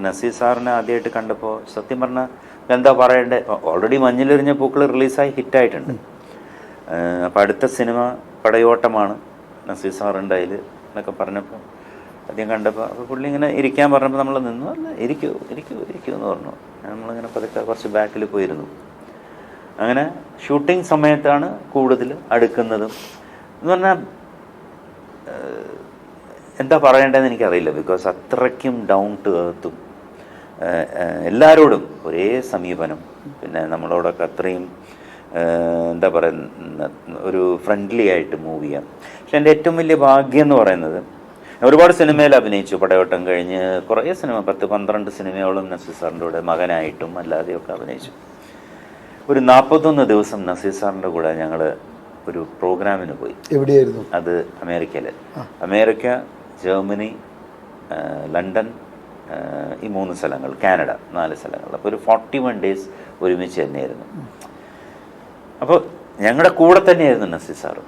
അപ്പം നസീർ സാറിനെ ആദ്യമായിട്ട് കണ്ടപ്പോൾ സത്യം പറഞ്ഞാൽ എന്താ പറയണ്ടേ? ഓൾറെഡി മഞ്ഞിലെറിഞ്ഞ പൂക്കൾ റിലീസായി ഹിറ്റായിട്ടുണ്ട്. അപ്പോൾ അടുത്ത സിനിമ പടയോട്ടമാണ് നസീർ സാറിന്റെ അതിൽ എന്നൊക്കെ പറഞ്ഞപ്പോൾ ആദ്യം കണ്ടപ്പോൾ അപ്പോൾ പുള്ളി ഇങ്ങനെ ഇരിക്കാൻ പറഞ്ഞപ്പോൾ നമ്മൾ നിന്നു. അല്ല ഇരിക്കൂ ഇരിക്കൂ ഇരിക്കൂ എന്ന് പറഞ്ഞു. നമ്മളിങ്ങനെ പതുക്കെ കുറച്ച് ബാക്കിൽ പോയിരുന്നു. അങ്ങനെ ഷൂട്ടിംഗ് സമയത്താണ് കൂടുതൽ അടുക്കുന്നതും. എന്ന് പറഞ്ഞാൽ എന്താ പറയേണ്ടതെന്ന് എനിക്കറിയില്ല. ബിക്കോസ് അത്രയ്ക്കും ഡൗൺ ടു എർത്തും. എല്ലാവരോടും ഒരേ സമീപനം. പിന്നെ നമ്മളോടൊക്കെ അത്രയും എന്താ പറയുന്ന ഒരു ഫ്രണ്ട്ലി ആയിട്ട് മൂവ് ചെയ്യാം. പക്ഷെ എന്റെ ഏറ്റവും വലിയ ഭാഗ്യം എന്ന് പറയുന്നത് ഒരുപാട് സിനിമയിൽ അഭിനയിച്ചു. പടയോട്ടം കഴിഞ്ഞ് കുറേ സിനിമ പത്ത് പന്ത്രണ്ട് സിനിമയോളം നസീർ സാറിന്റെ കൂടെ മകനായിട്ടും അല്ലാതെയൊക്കെ അഭിനയിച്ചു. ഒരു നാൽപ്പത്തൊന്ന് ദിവസം നസീർ സാറിന്റെ കൂടെ ഞങ്ങൾ ഒരു പ്രോഗ്രാമിന് പോയി. എവിടെയായിരുന്നു? അത് അമേരിക്കയിൽ അമേരിക്ക ജർമ്മനി ലണ്ടൻ ഈ മൂന്ന് സ്ഥലങ്ങൾ കാനഡ നാല് സ്ഥലങ്ങൾ. അപ്പോൾ ഒരു ഫോർട്ടി വൺ ഡേയ്സ് ഒരുമിച്ച് തന്നെയായിരുന്നു. അപ്പോൾ ഞങ്ങളുടെ കൂടെ തന്നെയായിരുന്നു നസീർ സാറ്.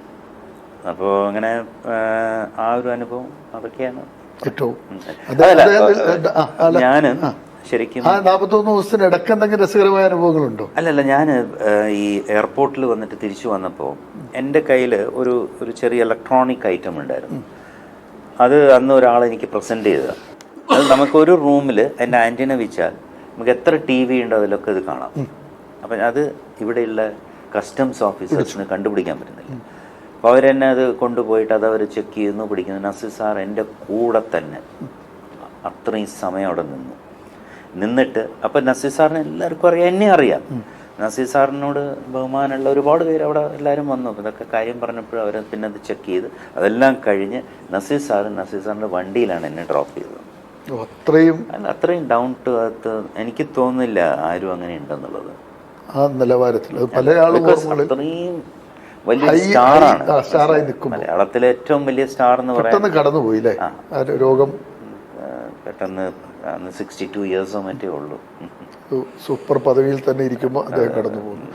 അപ്പോൾ അങ്ങനെ ആ, ഒരു അനുഭവം അതൊക്കെയാണ്. ഞാൻ. ശരിക്കും ആ നാൽപ്പത്തൊന്ന് ദിവസത്തിന് ഇടയ്ക്ക് എന്തെങ്കിലും രസകരമായ അനുഭവങ്ങളുണ്ടോ? അല്ലല്ല ഞാൻ ഈ എയർപോർട്ടിൽ വന്നിട്ട് തിരിച്ചു വന്നപ്പോൾ എന്റെ കയ്യിൽ ഒരു ഒരു ചെറിയ ഇലക്ട്രോണിക് ഐറ്റം ഉണ്ടായിരുന്നു. അത് അന്ന് ഒരാൾ എനിക്ക് പ്രസന്റ് ചെയ്തതാണ് അത് നമുക്കൊരു റൂമിൽ അതിന്റെ ആന്റിന വെച്ചാൽ നമുക്ക് എത്ര ടി വി ഉണ്ടോ അതിലൊക്കെ ഇത് കാണാം. അപ്പം അത് ഇവിടെയുള്ള കസ്റ്റംസ് ഓഫീസേഴ്സിന് കണ്ടുപിടിക്കാൻ പറ്റുന്നില്ല. അപ്പോൾ അവരെന്നെ അത് കൊണ്ടുപോയിട്ട് അത് അവർ ചെക്ക് ചെയ്യുന്നു പിടിക്കുന്നു. നസീർ സാർ എന്റെ കൂടെ തന്നെ അത്രയും സമയം അവിടെ നിന്നു. നിന്നിട്ട് അപ്പം നസീർ സാറിന് എല്ലാവർക്കും അറിയാം എന്നെ അറിയാം. നസീർ സാറിനോട് ബഹുമാനമുള്ള ഒരുപാട് പേര് അവിടെ എല്ലാവരും വന്നു. അപ്പോൾ ഇതൊക്കെ കാര്യം പറഞ്ഞപ്പോൾ അവർ പിന്നെ അത് ചെക്ക് ചെയ്ത് അതെല്ലാം കഴിഞ്ഞ് നസീർ സാറ് നസീർ സാറിന്റെ വണ്ടിയിലാണ് എന്നെ ഡ്രോപ്പ് ചെയ്തത്. അത്രയും അല്ല അത്രയും ഡൗൺ ടു അകത്ത് എനിക്ക് തോന്നുന്നില്ല ആരും അങ്ങനെ ഉണ്ടെന്നുള്ളത്. ആ നിലവാരത്തിൽ. പല അത്രയും വലിയ സ്റ്റാറാണ് സ്റ്റാറായി star മലയാളത്തിലെ ഏറ്റവും വലിയ സ്റ്റാർ എന്ന് പറയുന്നത് പെട്ടെന്ന് കടന്നുപോയി അല്ലേ ആ. ആ രോഗം പെട്ടെന്ന് അന്ന് സിക്സ്റ്റി ടു ഇയേഴ്സോ മറ്റേ ഉള്ളൂ. സൂപ്പർ പദവിയിൽ തന്നെ ഇരിക്കുമ്പോൾ അദ്ദേഹം കടന്നു പോകുന്നു.